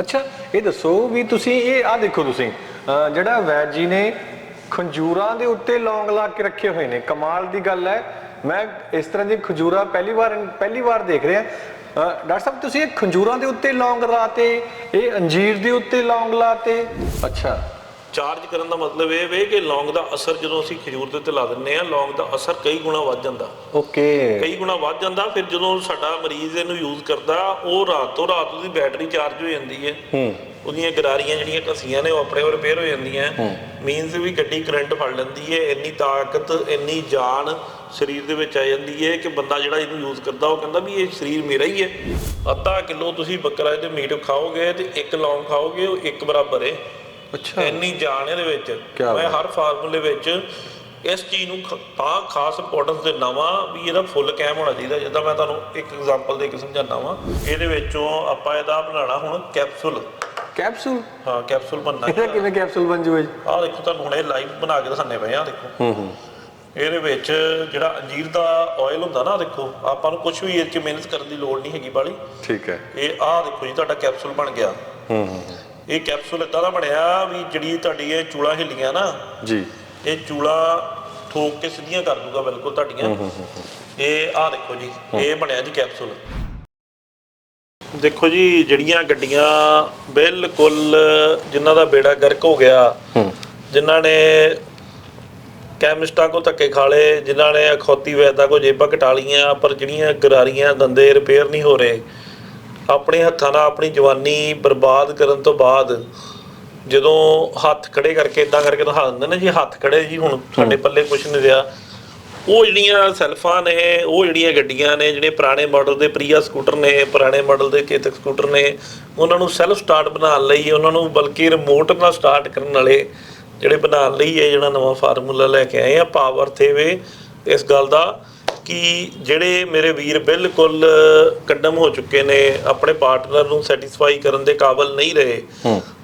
ਅੱਛਾ, ਇਹ ਦੱਸੋ ਵੀ ਤੁਸੀਂ ਇਹ ਆ ਦੇਖੋ ਤੁਸੀਂ ਅਹ ਜਿਹੜਾ ਵੈਦ ਜੀ ਨੇ ਖੰਜੂਰਾਂ ਦੇ ਉੱਤੇ ਲੌਂਗ ਲਾ ਕੇ ਰੱਖੇ ਹੋਏ ਨੇ, ਕਮਾਲ ਦੀ ਗੱਲ ਹੈ। ਮੈਂ ਇਸ ਤਰ੍ਹਾਂ ਦੀ ਖੰਜੂਰਾ ਪਹਿਲੀ ਵਾਰ ਪਹਿਲੀ ਵਾਰ ਦੇਖ ਰਿਹਾ। ਅਹ ਡਾਕਟਰ ਸਾਹਿਬ, ਤੁਸੀਂ ਇਹ ਖੰਜੂਰਾਂ ਦੇ ਉੱਤੇ ਲੌਂਗ ਲਾਤੇ ਇਹ ਅੰਜੀਰ ਦੇ ਉੱਤੇ ਲੌਂਗ ਲਾਤੇ ਅੱਛਾ। ਚਾਰਜ ਕਰਨ ਦਾ ਮਤਲਬ ਇਹ ਵੇ ਕਿ ਲੌਂਗ ਦਾ ਅਸਰ ਜਦੋਂ ਅਸੀਂ ਖਜੂਰ ਦੇ ਉੱਤੇ ਲਾ ਦਿੰਨੇ ਆ ਲੌਂਗ ਦਾ ਅਸਰ ਕਈ ਗੁਣਾ ਵੱਧ ਜਾਂਦਾ। ਓਕੇ। ਕਈ ਗੁਣਾ ਵੱਧ ਜਾਂਦਾ ਫਿਰ ਜਦੋਂ ਸਾਡਾ ਮਰੀਜ਼ ਇਹਨੂੰ ਯੂਜ਼ ਕਰਦਾ ਉਹ ਰਾਤ ਤੋਂ ਰਾਤ ਉਹਦੀ ਬੈਟਰੀ ਚਾਰਜ ਹੋ ਜਾਂਦੀ ਹੈ। ਹੂੰ। ਉਹਦੀਆਂ ਗਰਾਰੀਆਂ ਜਿਹੜੀਆਂ ਘਸੀਆਂ ਨੇ ਉਹ ਆਪਣੇ ਆਪ ਰਿਪੇਅਰ ਹੋ ਜਾਂਦੀਆਂ। ਮੀਨਸ ਵੀ ਗੱਡੀ ਕਰੰਟ ਫੜ ਲੈਂਦੀ ਹੈ ਇੰਨੀ ਤਾਕਤ ਇੰਨੀ ਜਾਨ ਸਰੀਰ ਦੇ ਵਿੱਚ ਆ ਜਾਂਦੀ ਹੈ ਕਿ ਬੰਦਾ ਜਿਹੜਾ ਇਹਨੂੰ ਯੂਜ਼ ਕਰਦਾ ਉਹ ਕਹਿੰਦਾ ਵੀ ਇਹ ਸਰੀਰ ਮੇਰਾ ਹੀ ਹੈ। ਅੱਧਾ ਕਿਲੋ ਤੁਸੀਂ ਬੱਕਰਾ ਦੇ ਮੀਟ ਖਾਓਗੇ ਤੇ ਇੱਕ ਲੌਂਗ ਖਾਓਗੇ ਉਹ ਇੱਕ ਬਰਾਬਰ ਹੈ। ਅੱਛਾ। ਇੰਨੀ ਜਾਨ ਇਹਦੇ ਵਿੱਚ। ਕਿਆ ਮੈਂ ਹਰ ਫਾਰਮੂਲੇ ਵਿੱਚ ਇਸ ਚੀਜ਼ ਨੂੰ ਖ- ਤਾਂ ਖਾਸ ਇੰਪੋਰਟੈਂਸ ਦਿੰਦਾ ਵਾਂ ਵੀ ਇਹਦਾ ਫੁੱਲ ਕੈਮ ਹੋਣਾ ਚਾਹੀਦਾ। ਜਿੱਦਾਂ ਮੈਂ ਤੁਹਾਨੂੰ ਇੱਕ ਐਗਜ਼ਾਮਪਲ ਦੇ ਕੇ ਸਮਝਾਉਂਦਾ ਵਾਂ। ਇਹਦੇ ਵਿੱਚੋਂ ਆਪਾਂ ਇਹਦਾ ਬਣਾਉਣਾ ਹੁਣ ਕੈਪਸੂਲ ਕੈਪਸੂਲ ਹਾਂ ਕੈਪਸੂਲ ਬਣਨਾ ਇਹਦਾ ਕਿਵੇਂ ਕੈਪਸੂਲ ਬਣ ਜੂਗਾ ਜੀ ਆਹ ਦੇਖੋ ਤੁਹਾਨੂੰ ਹੁਣੇ ਲਾਈਵ ਬਣਾ ਕੇ ਦਿਖਾਣੇ ਪਏ ਆ ਦੇਖੋ। ਹੂੰ ਹੂੰ। ਇਹਦੇ ਵਿੱਚ ਜਿਹੜਾ ਅੰਜੀਰ ਦਾ ਆਇਲ ਹੁੰਦਾ ਨਾ ਦੇਖੋ ਆਪਾਂ ਨੂੰ ਕੁਝ ਵੀ ਇਹ 'ਚ ਮਿਹਨਤ ਕਰਨ ਦੀ ਲੋੜ ਨਹੀਂ ਹੈਗੀ ਬਾਲੀ। ਠੀਕ ਹੈ। ਇਹ ਆਹ ਦੇਖੋ ਜੀ ਤੁਹਾਡਾ ਕੈਪਸੂਲ ਬਣ ਗਿਆ। ਹੂੰ ਹੂੰ। ਇਹ ਕੈਪਸੂਲ ਇਦਾਂ ਦਾ ਬਣਿਆ ਵੀ ਜਿਹੜੀ ਤੁਹਾਡੀ ਇਹ ਚੂਲਾ ਹਿੱਲੀਆਂ ਨਾ ਜੀ। ਇਹ ਚੂਲਾ ਠੋਕ ਕੇ ਸਿੱਧੀਆਂ ਕਰ ਦੂਗਾ ਬਿਲਕੁਲ ਤੁਹਾਡੀਆਂ। ਇਹ ਆਹ ਦੇਖੋ ਜੀ ਇਹ ਬਣਿਆ ਜੀ ਕੈਪਸੂਲ ਦੇਖੋ ਜੀ ਜਿਹੜੀਆਂ ਗੱਡੀਆਂ ਬਿਲਕੁਲ ਜਿਨ੍ਹਾਂ ਦਾ ਬੇੜਾ ਗਰਕ ਹੋ ਗਿਆ ਜਿਨ੍ਹਾਂ ਨੇ ਕੈਮਿਸਟਾਂ ਕੋ ਧੱਕੇ ਖਾ ਲਏ ਜਿਨ੍ਹਾਂ ਨੇ ਅਖੌਤੀ ਵੈਦਾ ਕੋ ਜੇਬਾਂ ਘਟਾ ਲੀਆਂ ਪਰ ਜਿਹੜੀਆਂ ਗਰਾਰੀਆਂ ਦੰਦੇ ਰਿਪੇਅਰ ਨਹੀਂ ਹੋ ਰਹੇ ਆਪਣੇ ਹੱਥਾਂ ਨਾਲ ਆਪਣੀ ਜਵਾਨੀ ਬਰਬਾਦ ਕਰਨ ਤੋਂ ਬਾਅਦ ਜਦੋਂ ਹੱਥ ਖੜੇ ਕਰਕੇ ਇਦਾਂ ਕਰਕੇ ਦਿਖਾ ਦਿੰਦੇ ਨੇ ਜੀ ਹੱਥ ਖੜੇ ਜੀ ਹੁਣ ਸਾਡੇ ਪੱਲੇ ਕੁਛ ਨਹੀਂ ਰਿਹਾ। ਉਹ ਜਿਹੜੀਆਂ ਸੈਲਫਾਂ ਨੇ ਉਹ ਜਿਹੜੀਆਂ ਗੱਡੀਆਂ ਨੇ ਜਿਹੜੇ ਪੁਰਾਣੇ ਮਾਡਲ ਦੇ ਪ੍ਰੀਆ ਸਕੂਟਰ ਨੇ ਪੁਰਾਣੇ ਮਾਡਲ ਦੇ ਕੇਤਕ ਸਕੂਟਰ ਨੇ ਉਹਨਾਂ ਨੂੰ ਸੈਲਫ ਸਟਾਰਟ ਬਣਾਉਣ ਲਈ ਉਹਨਾਂ ਨੂੰ ਬਲਕਿ ਰਿਮੋਟ ਨਾਲ ਸਟਾਰਟ ਕਰਨ ਵਾਲੇ ਜਿਹੜੇ ਬਣਾਉਣ ਲਈ ਇਹ ਜਿਹੜਾ ਨਵਾਂ ਫਾਰਮੂਲਾ ਲੈ ਕੇ ਆਏ ਆ ਪਾਵਰ ਥੇਵੇ ਇਸ ਗੱਲ ਦਾ। ਕਿ ਜਿਹੜੇ ਮੇਰੇ ਵੀਰ ਬਿਲਕੁਲ ਕੱਡਮ ਹੋ ਚੁੱਕੇ ਨੇ ਆਪਣੇ ਪਾਰਟਨਰ ਨੂੰ ਸੈਟੀਸਫਾਈ ਕਰਨ ਦੇ ਕਾਬਿਲ ਨਹੀਂ ਰਹੇ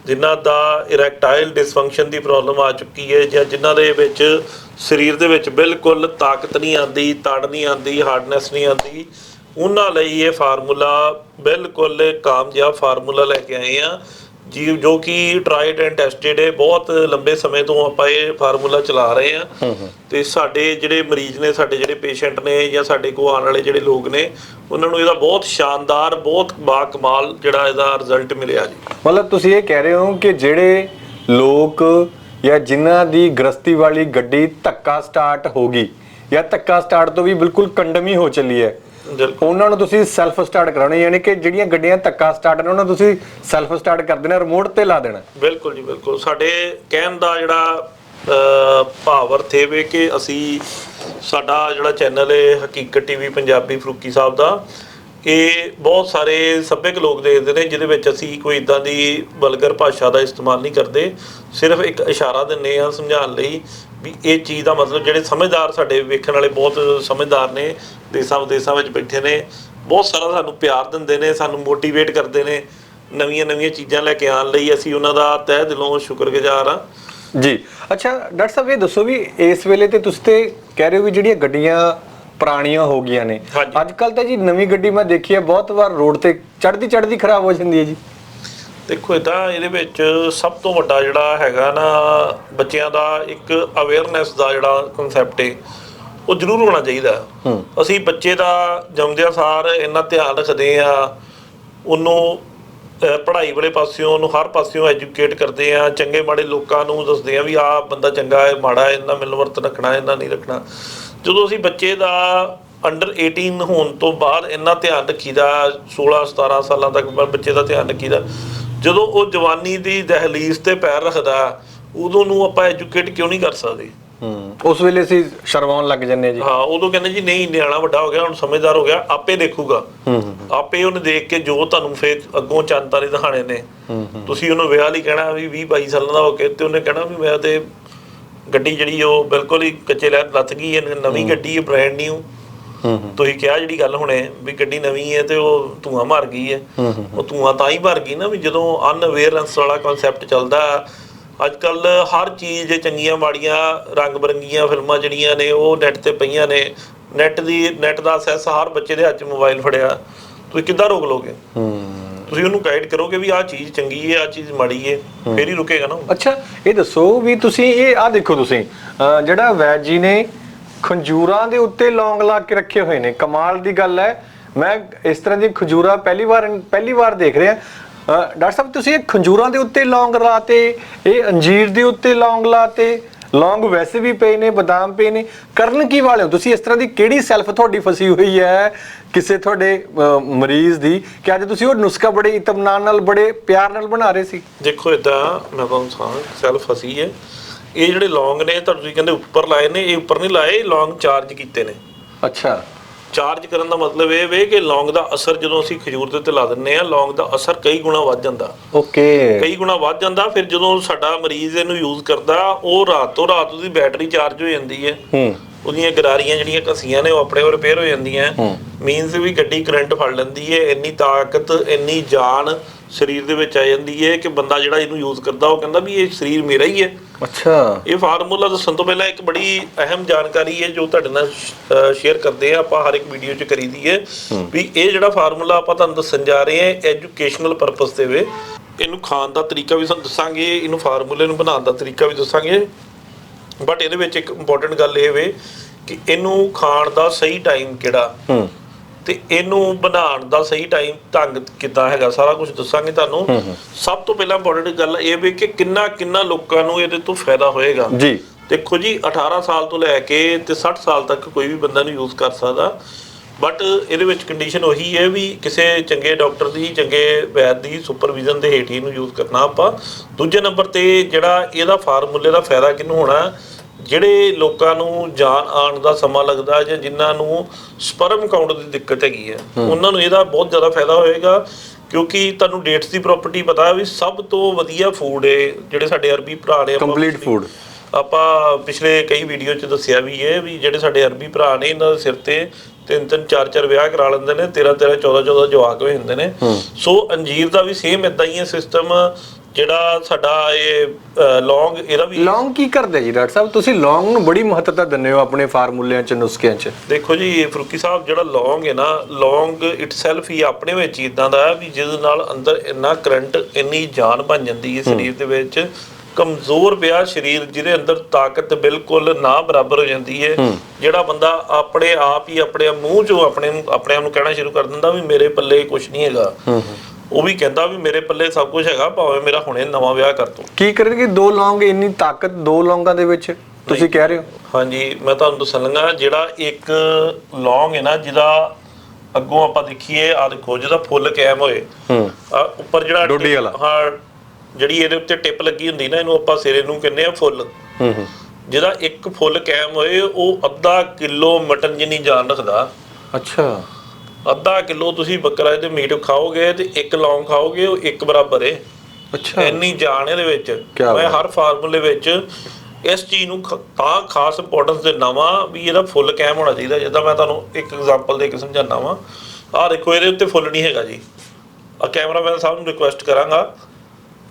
ਜਿਨ੍ਹਾਂ ਦਾ ਇਰੈਕਟਾਈਲ ਡਿਸਫੰਕਸ਼ਨ ਦੀ ਪ੍ਰੋਬਲਮ ਆ ਚੁੱਕੀ ਹੈ ਜਾਂ ਜਿਨ੍ਹਾਂ ਦੇ ਵਿੱਚ ਸਰੀਰ ਦੇ ਵਿੱਚ ਬਿਲਕੁਲ ਤਾਕਤ ਨਹੀਂ ਆਂਦੀ ਤੜ ਨਹੀਂ ਆਂਦੀ ਹਾਰਡਨੈਸ ਨਹੀਂ ਆਂਦੀ ਉਹਨਾਂ ਲਈ ਇਹ ਫਾਰਮੂਲਾ ਬਿਲਕੁਲ ਕਾਮਯਾਬ ਫਾਰਮੂਲਾ ਲੈ ਕੇ ਆਏ ਆ। ਜੀ ਜੋ ਕਿ ਟਰਾਈਡ ਐਂਡ ਟੈਸਟਡ ਹੈ ਬਹੁਤ ਲੰਬੇ ਸਮੇਂ ਤੋਂ ਆਪਾਂ ਇਹ ਫਾਰਮੂਲਾ ਚਲਾ ਰਹੇ ਆ ਤੇ ਸਾਡੇ ਜਿਹੜੇ ਮਰੀਜ਼ ਨੇ ਸਾਡੇ ਜਿਹੜੇ ਪੇਸ਼ੈਂਟ ਨੇ ਜਾਂ ਸਾਡੇ ਕੋਲ ਆਉਣ ਵਾਲੇ ਜਿਹੜੇ ਲੋਕ ਨੇ ਉਹਨਾਂ ਨੂੰ ਇਹਦਾ ਬਹੁਤ ਸ਼ਾਨਦਾਰ ਬਹੁਤ ਬਾ ਕਮਾਲ ਜਿਹੜਾ ਇਹਦਾ ਰਿਜ਼ਲਟ ਮਿਲਿਆ ਜੀ। ਮਤਲਬ ਤੁਸੀਂ ਇਹ ਕਹਿ ਰਹੇ ਹੋ ਕਿ ਜਿਹੜੇ ਲੋਕ ਜਾਂ ਜਿਨ੍ਹਾਂ ਦੀ ਗ੍ਰਸਤੀ ਵਾਲੀ ਗੱਡੀ ਧੱਕਾ ਸਟਾਰਟ ਹੋ ਗਈ ਜਾਂ ਧੱਕਾ ਸਟਾਰਟ ਤੋਂ ਵੀ ਬਿਲਕੁਲ ਕੰਡਮੀ ਹੋ ਚੱਲੀ ਹੈ ਉਹਨਾਂ ਨੂੰ ਤੁਸੀਂ ਸੈਲਫ ਸਟਾਰਟ ਕਰਾਉਣੀ ਯਾਨੀ ਕਿ ਜਿਹੜੀਆਂ ਗੱਡੀਆਂ ਧੱਕਾ ਸਟਾਰਟ ਨੇ ਉਹਨਾਂ ਨੂੰ ਤੁਸੀਂ ਸੈਲਫ ਸਟਾਰਟ ਕਰ ਦੇਣਾ ਰਿਮੋਟ ਤੇ ਲਾ ਦੇਣਾ। ਬਿਲਕੁਲ ਜੀ ਬਿਲਕੁਲ। ਸਾਡੇ ਕਹਿਣ ਦਾ ਜਿਹੜਾ ਭਾਵ ਅਰਥ ਵੇ ਕਿ ਅਸੀਂ ਸਾਡਾ ਜਿਹੜਾ ਚੈਨਲ ਹੈ ਹਕੀਕਤ ਟੀਵੀ ਪੰਜਾਬੀ ਫਰੂਕੀ ਸਾਹਿਬ ਦਾ ਇਹ ਬਹੁਤ ਸਾਰੇ ਸੱਭਿਅਕ ਲੋਕ ਦੇਖਦੇ ਨੇ ਜਿਹਦੇ ਵਿੱਚ ਅਸੀਂ ਕੋਈ ਇਦਾਂ ਦੀ ਵਲਗਰ ਭਾਸ਼ਾ ਦਾ ਇਸਤੇਮਾਲ ਨਹੀਂ ਕਰਦੇ। ਸਿਰਫ ਇੱਕ ਇਸ਼ਾਰਾ ਦਿੰਨੇ ਆ ਸਮਝਾਉਣ ਲਈ ਵੀ ਇਹ ਚੀਜ਼ ਦਾ ਮਤਲਬ ਜਿਹੜੇ ਸਮਝਦਾਰ ਸਾਡੇ ਵੇਖਣ ਵਾਲੇ ਬਹੁਤ ਸਮਝਦਾਰ ਨੇ ਦੇਸਾਂ ਵਿਦੇਸਾਂ ਵਿੱਚ ਬੈਠੇ ਨੇ ਬਹੁਤ ਸਾਰਾ ਸਾਨੂੰ ਪਿਆਰ ਦਿੰਦੇ ਨੇ ਸਾਨੂੰ ਮੋਟੀਵੇਟ ਕਰਦੇ ਨੇ ਨਵੀਆਂ ਨਵੀਆਂ ਚੀਜ਼ਾਂ ਲੈ ਕੇ ਆਉਣ ਲਈ ਅਸੀਂ ਉਹਨਾਂ ਦਾ ਤਹਿ ਦਿਲੋਂ ਸ਼ੁਕਰਗੁਜ਼ਾਰ ਆ ਜੀ। ਅੱਛਾ ਡਾਕਟਰ ਸਾਹਿਬ ਇਹ ਦੱਸੋ ਵੀ ਇਸ ਵੇਲੇ ਤੇ ਤੁਸੀਂ ਤੇ ਕਹਿ ਰਹੇ ਹੋ ਵੀ ਜਿਹੜੀਆਂ ਗੱਡੀਆਂ ਪੁਰਾਣੀਆਂ ਹੋ ਗਈਆਂ ਨੇ। ਅੱਜ ਕੱਲ ਤਾਂ ਜੀ ਨਵੀਂ ਗੱਡੀ ਮੈਂ ਦੇਖੀ ਹੈ ਬਹੁਤ ਵਾਰ ਰੋਡ ਤੇ ਚੜਦੀ ਚੜਦੀ ਖਰਾਬ ਹੋ ਜਾਂਦੀ ਹੈ ਜੀ। ਦੇਖੋ ਇਦਾਂ ਇਹਦੇ ਵਿੱਚ ਸਭ ਤੋਂ ਵੱਡਾ ਜਿਹੜਾ ਹੈਗਾ ਨਾ ਬੱਚਿਆਂ ਦਾ ਇੱਕ ਅਵੇਅਰਨੈਸ ਦਾ ਜਿਹੜਾ ਕਨਸੈਪਟ ਹੈ ਉਹ ਜ਼ਰੂਰ ਹੋਣਾ ਚਾਹੀਦਾ। ਅਸੀਂ ਬੱਚੇ ਦਾ ਜੰਮਦਿਆਂ ਸਾਰ ਇੰਨਾ ਧਿਆਨ ਰੱਖਦੇ ਆ ਉਹਨੂੰ ਪੜ੍ਹਾਈ ਵਾਲੇ ਪਾਸਿਓਂ ਉਹਨੂੰ ਹਰ ਪਾਸਿਓਂ ਐਜੂਕੇਟ ਕਰਦੇ ਆ ਚੰਗੇ ਮਾੜੇ ਲੋਕਾਂ ਨੂੰ ਦੱਸਦੇ ਆ ਵੀ ਆਹ ਬੰਦਾ ਚੰਗਾ ਹੈ ਮਾੜਾ ਹੈ ਇਹਨਾਂ ਮਿਲਣ ਵਰਤਨ ਰੱਖਣਾ ਇਹਨਾਂ ਨਹੀਂ ਰੱਖਣਾ। ਜਦੋਂ ਅਸੀਂ ਬੱਚੇ ਦਾ ਅੰਡਰ 18 ਹੋਣ ਤੋਂ ਬਾਅਦ ਇੰਨਾ ਧਿਆਨ ਰੱਖੀਦਾ 16 17 ਸਾਲਾਂ ਤੱਕ ਬੱਚੇ ਦਾ ਧਿਆਨ ਰੱਖੀਦਾ ਜਦੋਂ ਉਹ ਜਵਾਨੀ ਦੀ ਦਹਲੀਜ਼ ਤੇ ਪੈਰ ਰੱਖਦਾ ਉਦੋਂ ਨੂੰ ਆਪਾਂ ਐਜੂਕੇਟ ਕਿਉਂ ਨਹੀਂ ਕਰ ਸਕਦੇ? ਹੂੰ। ਉਸ ਵੇਲੇ ਅਸੀਂ ਸ਼ਰਮਾਉਣ ਲੱਗ ਜੰਨੇ ਜੀ। ਹਾਂ ਉਦੋਂ ਕਹਿੰਦੇ ਜੀ ਨਹੀਂ ਨਿਆਣਾ ਵੱਡਾ ਹੋ ਗਿਆ ਹੁਣ ਸਮਝਦਾਰ ਹੋ ਗਿਆ ਆਪੇ ਦੇਖੂਗਾ। ਹੂੰ ਹੂੰ ਆਪੇ ਉਹਨੇ ਦੇਖ ਕੇ ਜੋ ਤੁਹਾਨੂੰ ਫੇਰ ਅੱਗੋਂ ਚੰਦ ਤਾਰੇ ਦਿਖਾਣੇ ਨੇ। ਤੁਸੀਂ ਉਹਨੂੰ ਵਿਆਹ ਲਈ ਕਹਿਣਾ ਵੀ 20 22 ਸਾਲਾਂ ਦਾ ਹੋ ਕੇ ਤੇ ਉਹਨੇ ਕਹਿਣਾ ਵੀ ਮੈਂ ਤੇ ਗੱਡੀ ਜਿਹੜੀ ਉਹ ਬਿਲਕੁਲ ਹੀ ਕੱਚੇ ਲੈ ਲੱਥ ਗਈ ਹੈ ਨਵੀਂ ਗੱਡੀ ਹੈ ਬ੍ਰਾਂਡ ਨਿਊ ਤੁਸੀਂ ਕਿਹਾ ਜਿਹੜੀ ਗੱਲ ਹੁਣੇ ਵੀ ਗੱਡੀ ਨਵੀਂ ਹੈ ਤੇ ਉਹ ਧੂਆਂ ਮਾਰ ਗਈ ਹੈ। ਉਹ ਧੂਆਂ ਤਾਂ ਹੀ ਭਰ ਗਈ ਨਾ ਵੀ ਜਦੋਂ ਅਨਅਵੇਅਰਨੈਸ ਵਾਲਾ ਕਨਸੈਪਟ ਚੱਲਦਾ। ਅੱਜ ਕੱਲ ਹਰ ਚੀਜ਼ ਚੰਗੀਆਂ ਮਾੜੀਆਂ ਰੰਗ ਬਰੰਗੀਆਂ ਫਿਲਮਾਂ ਜਿਹੜੀਆਂ ਨੇ ਉਹ ਨੈਟ ਤੇ ਪਈਆਂ ਨੇ। ਨੈਟ ਦੀ ਨੈਟ ਦਾ ਅਸੈਸ ਹਰ ਬੱਚੇ ਦੇ ਹੱਥ 'ਚ ਮੋਬਾਈਲ ਫੜਿਆ। ਤੁਸੀਂ ਕਿੱਦਾਂ ਰੋਕ ਲੋਗੇ? ਤੁਸੀਂ ਉਹਨੂੰ ਗਾਈਡ ਕਰੋਗੇ ਵੀ ਆਹ ਚੀਜ਼ ਚੰਗੀ ਹੈ ਆਹ ਚੀਜ਼ ਮਾੜੀ ਹੈ ਫੇਰ ਹੀ ਰੁਕੇਗਾ ਨਾ। ਅੱਛਾ ਇਹ ਦੱਸੋ ਵੀ ਤੁਸੀਂ ਇਹ ਆ ਦੇਖੋ ਤੁਸੀਂ ਜਿਹੜਾ ਵੈਦ ਜੀ ਨੇ ਖੰਜੂਰਾਂ ਦੇ ਉੱਤੇ ਲੌਂਗ ਲਾ ਕੇ ਰੱਖੇ ਹੋਏ ਨੇ। ਕਮਾਲ ਦੀ ਗੱਲ ਹੈ। ਮੈਂ ਇਸ ਤਰ੍ਹਾਂ ਦੀ ਖੰਜੂਰਾ ਪਹਿਲੀ ਵਾਰ ਪਹਿਲੀ ਵਾਰ ਦੇਖ ਰਿਹਾ। ਡਾਕਟਰ ਸਾਹਿਬ, ਤੁਸੀਂ ਇਹ ਖੰਜੂਰਾਂ ਦੇ ਉੱਤੇ ਲੌਂਗ ਲਾਤੇ, ਇਹ ਅੰਜੀਰ ਦੇ ਉੱਤੇ ਲੌਂਗ ਲਾਤੇ। ਲੌਂਗ ਵੈਸੇ ਵੀ ਪਏ ਨੇ, ਬਦਾਮ ਪਏ ਨੇ। ਕਰਨ ਕੀ ਵਾਲੇ ਹੋ? ਤੁਸੀਂ ਇਸ ਤਰ੍ਹਾਂ ਦੀ ਕਿਹੜੀ ਸੈਲਫ ਤੁਹਾਡੀ ਫਸੀ ਹੋਈ ਹੈ ਕਿਸੇ ਤੁਹਾਡੇ ਮਰੀਜ਼ ਦੀ ਕਿ ਅੱਜ ਤੁਸੀਂ ਉਹ ਨੁਸਖਾ ਬੜੇ ਇਤਮਾਨਾਨ ਨਾਲ, ਬੜੇ ਪਿਆਰ ਨਾਲ ਬਣਾ ਰਹੇ ਸੀ? ਦੇਖੋ ਇਦਾਂ ਮੈਂ ਤੁਹਾਨੂੰ ਸੈਲਫ ਫਸੀ ਹੈ। ਇਹ ਜਿਹੜੇ ਲੌਂਗ ਨੇ ਤਾਂ ਤੁਸੀਂ ਕਹਿੰਦੇ ਉੱਪਰ ਲਾਏ ਨੇ ਇਹ ਉੱਪਰ ਨਹੀਂ ਲਾਏ ਲੌਂਗ ਚਾਰਜ ਕੀਤੇ ਨੇ। ਅੱਛਾ। ਚਾਰਜ ਕਰਨ ਦਾ ਮਤਲਬ ਇਹ ਵੇ ਕਿ ਲੌਂਗ ਦਾ ਅਸਰ ਜਦੋਂ ਅਸੀਂ ਖਜੂਰ ਦੇ ਉੱਤੇ ਲਾ ਦਿੰਨੇ ਆ ਲੌਂਗ ਦਾ ਅਸਰ ਕਈ ਗੁਣਾ ਵੱਧ ਜਾਂਦਾ। ਓਕੇ। ਕਈ ਗੁਣਾ ਵੱਧ ਜਾਂਦਾ ਫਿਰ ਜਦੋਂ ਸਾਡਾ ਮਰੀਜ਼ ਇਹਨੂੰ ਯੂਜ਼ ਕਰਦਾ ਉਹ ਰਾਤ ਤੋਂ ਰਾਤ ਉਹਦੀ ਬੈਟਰੀ ਚਾਰਜ ਹੋ ਜਾਂਦੀ ਹੈ। ਹੂੰ। ਉਹਦੀਆਂ ਗਰਾਰੀਆਂ ਜਿਹੜੀਆਂ ਘਸੀਆਂ ਨੇ ਉਹ ਆਪਣੇ ਆਪ ਰਿਪੇਅਰ ਹੋ ਜਾਂਦੀਆਂ। ਮੀਨਸ ਵੀ ਗੱਡੀ ਕਰੰਟ ਫੜ ਲੈਂਦੀ ਹੈ ਇੰਨੀ ਤਾਕਤ ਇੰਨੀ ਜਾਨ ਸਰੀਰ ਦੇ ਵਿੱਚ ਆ ਜਾਂਦੀ ਹੈ ਕਿ ਬੰਦਾ ਜਿਹੜਾ ਇਹਨੂੰ ਯੂਜ਼ ਕਰਦਾ ਉਹ ਕਹਿੰਦਾ ਵੀ ਇਹ ਸਰੀਰ ਮੇਰਾ ਹੀ ਹੈ ਅੱਛਾ। ਇਹ ਫਾਰਮੂਲਾ ਦੱਸਣ ਤੋਂ ਪਹਿਲਾਂ ਇੱਕ ਬੜੀ ਅਹਿਮ ਜਾਣਕਾਰੀ ਹੈ ਜੋ ਤੁਹਾਡੇ ਨਾਲ ਸ਼ੇਅਰ ਕਰਦੇ ਆ ਆਪਾਂ ਹਰ ਇੱਕ ਵੀਡੀਓ 'ਚ ਕਰੀਦੀ ਹੈ। ਵੀ ਇਹ ਜਿਹੜਾ ਫਾਰਮੂਲਾ ਆਪਾਂ ਤੁਹਾਨੂੰ ਦੱਸਣ ਜਾ ਰਹੇ ਹਾਂ ਐਜੂਕੇਸ਼ਨਲ ਪਰਪਸ ਤੇ ਵੇ ਇਹਨੂੰ ਖਾਣ ਦਾ ਤਰੀਕਾ ਵੀ ਤੁਹਾਨੂੰ ਦੱਸਾਂਗੇ ਇਹਨੂੰ ਫਾਰਮੂਲੇ ਨੂੰ ਬਣਾਉਣ ਦਾ ਤਰੀਕਾ ਵੀ ਦੱਸਾਂਗੇ। ਬਟ ਇਹਦੇ ਵਿੱਚ ਇੱਕ ਇੰਪੋਰਟੈਂਟ ਗੱਲ ਇਹ ਵੇ ਕਿ ਇਹਨੂੰ ਖਾਣ ਦਾ ਸਹੀ ਟਾਈਮ ਕਿਹੜਾ? ਹੂੰ। ਤੇ ਇਹਨੂੰ ਬਣਾਉਣ ਦਾ ਸਹੀ ਟਾਈਮ ਢੰਗ ਕਿੱਦਾਂ ਹੈਗਾ? ਸਾਰਾ ਕੁਝ ਦੱਸਾਂਗੇ ਤੁਹਾਨੂੰ। ਸਭ ਤੋਂ ਪਹਿਲਾਂ ਇੰਪੋਰਟੈਂਟ ਗੱਲ ਇਹ ਵੀ ਕਿ ਕਿੰਨਾ ਕਿੰਨਾ ਲੋਕਾਂ ਨੂੰ ਇਹਦੇ ਤੋਂ ਫਾਇਦਾ ਹੋਏਗਾ। ਜੀ। ਦੇਖੋ ਜੀ 18 ਸਾਲ ਤੋਂ ਲੈ ਕੇ ਤੇ 60 ਸਾਲ ਤੱਕ ਕੋਈ ਵੀ ਬੰਦਾ ਨੂੰ ਯੂਜ਼ ਕਰ ਸਕਦਾ। ਬਟ ਇਹਦੇ ਵਿੱਚ ਕੰਡੀਸ਼ਨ ਉਹੀ ਹੈ ਵੀ ਕਿਸੇ ਚੰਗੇ ਡਾਕਟਰ ਦੀ ਚੰਗੇ ਵੈਦ ਦੀ ਸੁਪਰਵਿਜ਼ਨ ਦੇ ਹੇਠ ਹੀ ਇਹਨੂੰ ਯੂਜ਼ ਕਰਨਾ ਆਪਾਂ। ਦੂਜੇ ਨੰਬਰ ਤੇ ਜਿਹੜਾ ਇਹਦਾ ਫਾਰਮੂਲੇ ਦਾ ਫਾਇਦਾ ਕਿਹਨੂੰ ਹੋਣਾ? ਜਿਹੜੇ ਲੋਕਾਂ ਨੂੰ ਜਾਨ ਆਉਣ ਦਾ ਸਮਾਂ ਲੱਗਦਾ ਜਾਂ ਜਿਨ੍ਹਾਂ ਨੂੰ ਸਪਰਮ ਕਾਊਂਟ ਦੀ ਦਿੱਕਤ ਹੈਗੀ ਹੈ ਉਹਨਾਂ ਨੂੰ ਇਹਦਾ ਬਹੁਤ ਜ਼ਿਆਦਾ ਫਾਇਦਾ ਹੋਏਗਾ। ਕਿਉਂਕਿ ਤੁਹਾਨੂੰ ਡੇਟਸ ਦੀ ਪ੍ਰਾਪਰਟੀ ਪਤਾ ਹੈ ਵੀ ਸਭ ਤੋਂ ਵਧੀਆ ਫੂਡ ਹੈ ਜਿਹੜੇ ਸਾਡੇ ਅਰਬੀ ਭਰਾ ਨੇ ਆਪਾਂ ਕੰਪਲੀਟ ਫੂਡ ਆਪਾਂ ਪਿਛਲੇ ਕਈ ਵੀਡੀਓ 'ਚ ਦੱਸਿਆ ਵੀ ਹੈ ਵੀ ਜਿਹੜੇ ਸਾਡੇ ਅਰਬੀ ਭਰਾ ਨੇ ਇਹਨਾਂ ਦੇ ਸਿਰ ਤੇ ਤਿੰਨ ਤਿੰਨ ਚਾਰ ਚਾਰ ਵਿਆਹ ਕਰਾ ਲੈਂਦੇ ਨੇ 13 13 14 14 ਜਵਾਕ ਹੋਏ ਹੁੰਦੇ ਨੇ। ਸੋ ਅੰਜੀਰ ਦਾ ਵੀ ਸੇਮ ਇਦਾਂ ਹੀ ਹੈ ਸਿਸਟਮ ਜਿਹੜਾ ਸਾਡਾ ਇਹ ਲੌਂਗ ਇਹਦਾ ਵੀ ਲੌਂਗ ਕੀ ਕਰਦੇ ਜੀ ਡਾਕਟਰ ਸਾਹਿਬ? ਤੁਸੀਂ ਲੌਂਗ ਨੂੰ ਬੜੀ ਮਹੱਤਤਾ ਦਿੰਦੇ ਹੋ ਆਪਣੇ ਫਾਰਮੂਲਿਆਂ ਚ ਨੁਸਖਿਆਂ ਚ। ਦੇਖੋ ਜੀ ਇਹ ਫਰੂਕੀ ਸਾਹਿਬ ਜਿਹੜਾ ਲੌਂਗ ਹੈ ਨਾ ਲੌਂਗ ਇਟਸੈਲਫ ਹੀ ਆਪਣੇ ਵਿੱਚ ਇਦਾਂ ਦਾ ਵੀ ਜਿਹਦੇ ਨਾਲ ਅੰਦਰ ਇੰਨਾ ਕਰੰਟ ਇੰਨੀ ਜਾਨ ਬਣ ਜਾਂਦੀ ਹੈ। ਸਰੀਰ ਦੇ ਵਿੱਚ। ਕਮਜ਼ੋਰ ਪਿਆ ਸਰੀਰ ਜਿਹਦੇ ਅੰਦਰ ਤਾਕਤ ਬਿਲਕੁਲ ਨਾ ਬਰਾਬਰ ਹੋ ਜਾਂਦੀ ਹੈ। ਜਿਹੜਾ ਬੰਦਾ ਆਪਣੇ ਆਪ ਹੀ ਆਪਣੇ ਮੂੰਹ ਚੋਂ ਆਪਣੇ ਆਪਣੇ ਆਪ ਨੂੰ ਕਹਿਣਾ ਸ਼ੁਰੂ ਕਰ ਦਿੰਦਾ ਵੀ ਮੇਰੇ ਪੱਲੇ ਕੁਝ ਨਹੀਂ ਹੈਗਾ। ਉਹ ਵੀ ਕਹਿੰਦਾ ਵੀ ਮੇਰੇ ਪੱਲੇ ਸਭ ਕੁਝ ਹੈਗਾ ਭਾਵੇਂ ਮੇਰਾ ਹੁਣੇ ਨਵਾਂ ਵਿਆਹ ਕਰ ਦੋ। ਕੀ ਕਰਨਗੇ ਦੋ ਲੌਂਗ ਇੰਨੀ ਤਾਕਤ ਦੋ ਲੌਂਗਾਂ ਦੇ ਵਿੱਚ ਤੁਸੀਂ ਕਹਿ ਰਹੇ ਹੋ? ਹਾਂਜੀ ਮੈਂ ਤੁਹਾਨੂੰ ਦੱਸਣ ਲੱਗਾ ਜਿਹੜਾ ਇੱਕ ਲੌਂਗ ਹੈ ਨਾ ਜਿਹਦਾ ਅੱਗੋਂ ਆਪਾਂ ਦੇਖੀਏ ਆ ਦੇਖੋ ਜਿਹਦਾ ਫੁੱਲ ਕੈਮ ਹੋਏ। ਉੱਪਰ ਜਿਹੜਾ। ਹਾਂ ਜਿਹੜੀ ਇਹਦੇ ਉੱਤੇ ਟਿਪ ਲੱਗੀ ਹੁੰਦੀ ਨਾ ਇਹਨੂੰ ਆਪਾਂ ਸਿਰੇ ਨੂੰ ਕਹਿੰਦੇ ਆ ਫੁੱਲ। ਹੂੰ ਹੂੰ। ਜਿਹਦਾ ਇੱਕ ਫੁੱਲ ਕੈਮ ਹੋਏ ਉਹ ਅੱਧਾ ਕਿਲੋ ਮਟਨ ਜਿੰਨੀ ਜਾਨ ਰੱਖਦਾ। ਅੱਛਾ। ਅੱਧਾ ਕਿਲੋ ਤੁਸੀਂ ਬੱਕਰਾ ਦੇ ਮੀਟ ਖਾਓਗੇ ਤੇ ਇੱਕ ਲੌਂਗ ਖਾਓਗੇ ਉਹ ਇੱਕ ਬਰਾਬਰ ਏ। ਅੱਛਾ। ਇੰਨੀ ਜਾਨ ਇਹਦੇ ਵਿੱਚ। ਕਿਆ ਮੈਂ। ਹਰ ਫਾਰਮੂਲੇ ਵਿੱਚ ਇਸ ਚੀਜ਼ ਨੂੰ ਖ- ਤਾਂ ਖਾਸ ਇੰਪੋਰਟੈਂਸ ਦਿੰਦਾ ਵਾਂ ਵੀ ਇਹਦਾ ਫੁੱਲ ਕੈਮ ਹੋਣਾ ਚਾਹੀਦਾ। ਜਿੱਦਾਂ ਮੈਂ ਤੁਹਾਨੂੰ ਇੱਕ ਐਗਜ਼ਾਮਪਲ ਦੇ ਕੇ ਸਮਝਾਉਂਦਾ ਵਾਂ। ਆਹ ਦੇਖੋ ਇਹਦੇ ਉੱਤੇ ਫੁੱਲ ਨਹੀਂ ਹੈਗਾ ਜੀ। ਆ ਕੈਮਰਾਮੈਨ ਸਾਹਿਬ ਨੂੰ ਰਿਕੁਐਸਟ ਕਰਾਂਗਾ।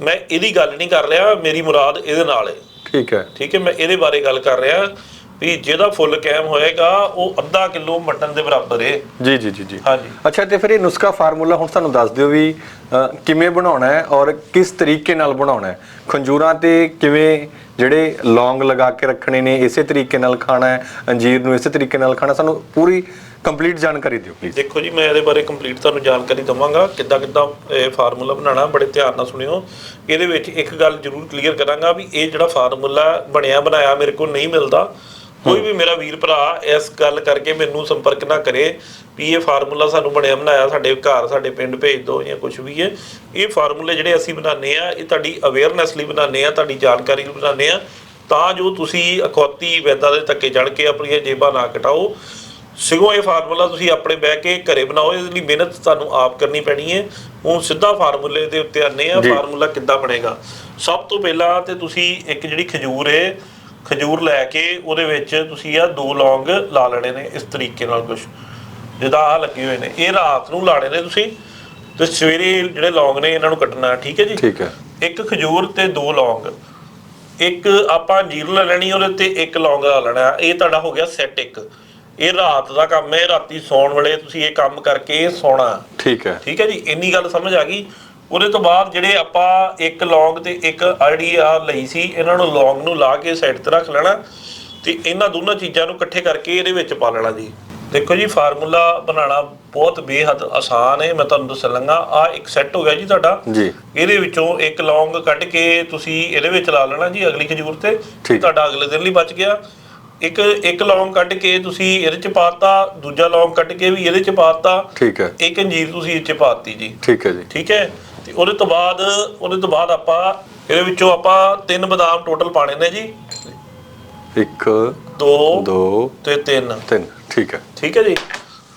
ਮੈਂ ਇਹਦੀ ਗੱਲ ਨਹੀਂ ਕਰ ਰਿਹਾ ਮੇਰੀ ਮੁਰਾਦ ਇਹਦੇ ਨਾਲ ਹੈ। ਠੀਕ ਹੈ। ਠੀਕ ਹੈ ਮੈਂ ਇਹਦੇ ਬਾਰੇ ਗੱਲ ਕਰ ਰਿਹਾ ਵੀ ਜਿਹਦਾ ਫੁੱਲ ਕੈਮ ਹੋਏਗਾ ਉਹ ਅੱਧਾ ਕਿਲੋ ਮਟਨ ਦੇ ਬਰਾਬਰ ਹੈ। ਜੀ ਜੀ ਜੀ ਜੀ। ਹਾਂਜੀ। ਅੱਛਾ ਤੇ ਫਿਰ ਇਹ ਨੁਸਖਾ ਫਾਰਮੂਲਾ ਹੁਣ ਸਾਨੂੰ ਦੱਸ ਦਿਓ ਵੀ ਕਿਵੇਂ ਬਣਾਉਣਾ ਹੈ ਔਰ ਕਿਸ ਤਰੀਕੇ ਨਾਲ ਬਣਾਉਣਾ ਹੈ। ਖੰਜੂਰਾਂ ਤੇ ਕਿਵੇਂ ਜਿਹੜੇ ਲੌਂਗ ਲਗਾ ਕੇ ਰੱਖਣੇ ਨੇ ਇਸੇ ਤਰੀਕੇ ਨਾਲ ਖਾਣਾ ਹੈ ਅੰਜੀਰ ਨੂੰ ਇਸੇ ਤਰੀਕੇ ਨਾਲ ਖਾਣਾ ਸਾਨੂੰ ਪੂਰੀ ਕੰਪਲੀਟ ਜਾਣਕਾਰੀ ਦਿਓ ਪਲੀਜ਼ ਦੇਖੋ ਜੀ, ਮੈਂ ਇਹਦੇ ਬਾਰੇ ਕੰਪਲੀਟ ਤੁਹਾਨੂੰ ਜਾਣਕਾਰੀ ਦਵਾਂਗਾ, ਕਿੱਦਾਂ ਕਿੱਦਾਂ ਇਹ ਫਾਰਮੂਲਾ ਬਣਾਉਣਾ, ਬੜੇ ਧਿਆਨ ਨਾਲ ਸੁਣਿਓ। ਇਹਦੇ ਵਿੱਚ ਇੱਕ ਗੱਲ ਜ਼ਰੂਰ ਕਲੀਅਰ ਕਰਾਂਗਾ ਵੀ ਇਹ ਜਿਹੜਾ ਫਾਰਮੂਲਾ ਬਣਿਆ, ਬਣਾਇਆ ਮੇਰੇ ਕੋਲ ਨਹੀਂ ਮਿਲਦਾ। ਕੋਈ ਵੀ ਮੇਰਾ ਵੀਰ ਭਰਾ ਇਸ ਗੱਲ ਕਰਕੇ ਮੈਨੂੰ ਸੰਪਰਕ ਨਾ ਕਰੇ ਵੀ ਇਹ ਫਾਰਮੂਲਾ ਸਾਨੂੰ ਬਣਿਆ, ਬਣਾਇਆ, ਸਾਡੇ ਘਰ, ਸਾਡੇ ਪਿੰਡ ਭੇਜ ਦਿਓ ਜਾਂ ਕੁਝ ਵੀ ਹੈ। ਇਹ ਫਾਰਮੂਲੇ ਜਿਹੜੇ ਅਸੀਂ ਬਣਾਉਂਦੇ ਆ ਇਹ ਤੁਹਾਡੀ ਅਵੇਅਰਨੈਸ ਲਈ ਬਣਾਉਂਦੇ ਆ ਤੁਹਾਡੀ ਜਾਣਕਾਰੀ ਲਈ ਬਣਾਉਂਦੇ ਆ ਤਾਂ ਜੋ ਤੁਸੀਂ ਅਖੌਤੀ ਵੈਦਾਂ ਦੇ ਧੱਕੇ ਚੜ ਕੇ ਆਪਣੀਆਂ ਜੇਬਾਂ ਨਾ ਕਟਾਓ। ਸਿਗੋਂ ਇਹ ਫਾਰਮੂਲਾ ਤੁਸੀਂ ਆਪਣੇ ਬਹਿ ਕੇ ਘਰੇ ਬਣਾਓ ਇਹਦੇ ਲਈ ਮਿਹਨਤ ਤੁਹਾਨੂੰ ਆਪ ਕਰਨੀ ਪੈਣੀ ਹੈ। ਹੁਣ ਸਿੱਧਾ ਫਾਰਮੂਲੇ ਦੇ ਉੱਤੇ ਆਨੇ ਆ। ਫਾਰਮੂਲਾ ਕਿੱਦਾਂ ਬਣੇਗਾ? ਸਭ ਤੋਂ ਪਹਿਲਾਂ ਤੇ ਤੁਸੀਂ ਇੱਕ ਜਿਹੜੀ ਖਜੂਰ ਹੈ ਖਜੂਰ ਲੈ ਕੇ ਉਹਦੇ ਵਿੱਚ ਤੁਸੀਂ ਆ ਦੋ ਲੌਂਗ ਲਾ ਲੈਣੇ ਨੇ ਇਸ ਤਰੀਕੇ ਨਾਲ ਕੁਝ ਜਿੱਦਾਂ ਆ ਲੱਗੇ ਹੋਏ ਨੇ। ਇਹ ਰਾਤ ਨੂੰ ਲਾਣੇ ਨੇ ਤੁਸੀਂ ਤੇ ਸਵੇਰੇ ਜਿਹੜੇ ਲੌਂਗ ਨੇ ਇਹਨਾਂ ਨੂੰ ਕੱਟਣਾ ਠੀਕ ਹੈ ਜੀ? ਠੀਕ ਹੈ। ਇੱਕ ਖਜੂਰ ਤੇ ਦੋ ਲੌਂਗ। ਇੱਕ ਆਪਾਂ ਜੀਰ ਲੈ ਲੈਣੀ ਉਹਦੇ ਤੇ ਇੱਕ ਲੌਂਗ ਲਾ ਲੈਣਾ। ਇਹ ਤੁਹਾਡਾ ਹੋ ਗਿਆ ਸੈੱਟ ਇੱਕ। ਇਹ ਰਾਤ ਦਾ ਕੰਮ ਹੈ ਰਾਤੀ ਸੌਣ ਵੇਲੇ ਤੁਸੀਂ ਇਹ ਕੰਮ ਕਰਕੇ ਸੌਣਾ। ਠੀਕ ਹੈ। ਠੀਕ ਹੈ ਜੀ? ਇੰਨੀ ਗੱਲ ਸਮਝ ਆ ਗਈ। ਉਹਦੇ ਤੋਂ ਬਾਅਦ ਜਿਹੜੇ ਆਪਾਂ ਇੱਕ ਲੌਂਗ ਤੇ ਇੱਕ ਆਈਡੀ ਆ ਲਈ ਸੀ ਇਹਨਾਂ ਨੂੰ ਲੌਂਗ ਨੂੰ ਲਾ ਕੇ ਸਾਈਡ ਤੇ ਰੱਖ ਲੈਣਾ ਤੇ ਇਹਨਾਂ ਦੋਨਾਂ ਚੀਜ਼ਾਂ ਨੂੰ ਇਕੱਠੇ ਕਰਕੇ ਇਹਦੇ ਵਿੱਚ ਪਾ ਲੈਣਾ ਜੀ। ਦੇਖੋ ਜੀ ਫਾਰਮੂਲਾ ਬਣਾਉਣਾ ਬਹੁਤ ਬੇਹੱਦ ਆਸਾਨ ਹੈ ਮੈਂ ਤੁਹਾਨੂੰ ਦੱਸਣ ਲੱਗਾ। ਆ ਇੱਕ ਸੈੱਟ ਹੋ ਗਿਆ ਜੀ ਤੁਹਾਡਾ। ਜੀ। ਇਹਦੇ ਵਿੱਚੋਂ ਇੱਕ ਲੌਂਗ ਕੱਢ ਕੇ ਤੁਸੀਂ ਇਹਦੇ ਵਿੱਚ ਲਾ ਲੈਣਾ ਜੀ ਅਗਲੀ ਖਜੂਰ ਤੇ। ਤੁਹਾਡਾ ਅਗਲੇ ਦਿਨ ਲਈ ਬਚ ਗਿਆ। ਇੱਕ ਇੱਕ ਲੌਂਗ ਕੱਢ ਕੇ ਤੁਸੀਂ ਇਹਦੇ ਚ ਪਾਤਾ ਦੂਜਾ ਲੌਂਗ ਕੱਢ ਕੇ ਵੀ ਇਹਦੇ ਚ ਪਾਤਾ। ਠੀਕ ਹੈ। ਇੱਕ ਅੰਜੀਰ ਤੁਸੀਂ ਇਹ ਚ ਪਾਤੀ ਜੀ। ਠੀਕ ਹੈ ਜੀ। ਠੀਕ ਹੈ? ਤੇ ਉਹਦੇ ਤੋਂ ਬਾਅਦ ਉਹਦੇ ਤੋਂ ਬਾਅਦ ਆਪਾਂ ਇਹਦੇ ਵਿੱਚੋਂ ਆਪਾਂ ਤਿੰਨ ਬਦਾਮ ਟੋਟਲ ਪਾਣੇ ਨੇ ਜੀ। ਇੱਕ ਦੋ ਦੋ ਤੇ ਤਿੰਨ। ਤਿੰਨ। ਠੀਕ ਹੈ। ਠੀਕ ਹੈ ਜੀ?